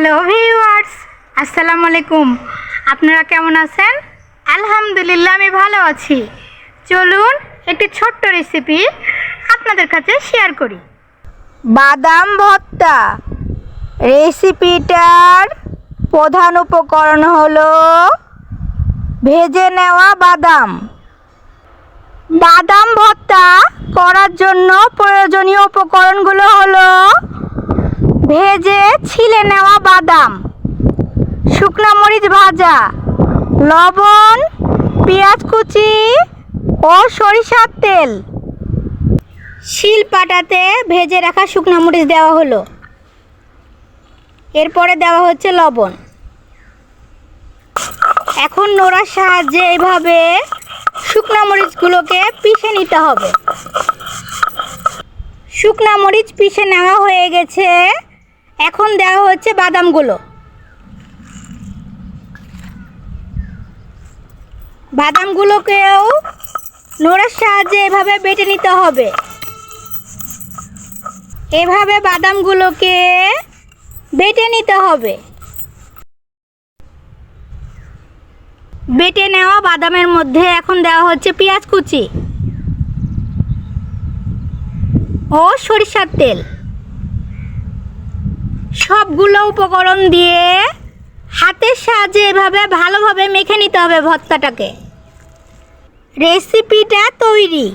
Hello viewers, আসসালামু আলাইকুম। আপনারা কেমন আছেন? আলহামদুলিল্লাহ, আমি ভালো আছি। চলুন একটি ছোট্ট রেসিপি আপনাদের কাছে শেয়ার করি। বাদাম ভর্তা। রেসিপিটার প্রধান উপকরণ হলো ভেজে নেওয়া বাদাম। বাদাম ভর্তা করার জন্য প্রয়োজনীয় উপকরণগুলো হলো ভেজে ছিলে নেওয়া বাদাম, শুকনো মরিচ ভাজা, লবণ, পেঁয়াজ কুচি ও সরিষার তেল। শিল পাটাতে ভেজে রাখা শুকনো মরিচ দেওয়া হলো। এরপরে দেওয়া হচ্ছে লবণ। এখন নোড়ার সাহায্যে এভাবে শুকনো মরিচগুলোকে পিষে নিতে হবে। শুকনো মরিচ পিষে নেওয়া হয়ে গেছে এখন দেওয়া হচ্ছে বাদামগুলো। বাদামগুলোকেও নোড়ার সাহায্যে এভাবে বেটে নিতে হবে। এভাবে বাদামগুলোকে বেটে নিতে হবে। বেটে নেওয়া বাদামের মধ্যে এখন দেওয়া হচ্ছে পেঁয়াজ কুচি ও সরিষার তেল। সবগুলো উপকরণ দিয়ে হাতের সাহায্যে এভাবে ভালোভাবে মেখে নিতে হবে ভর্তাটাকে। রেসিপিটা তৈরি।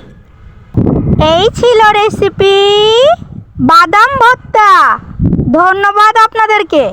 এই ছিল রেসিপি বাদাম ভর্তা। ধন্যবাদ আপনাদেরকে।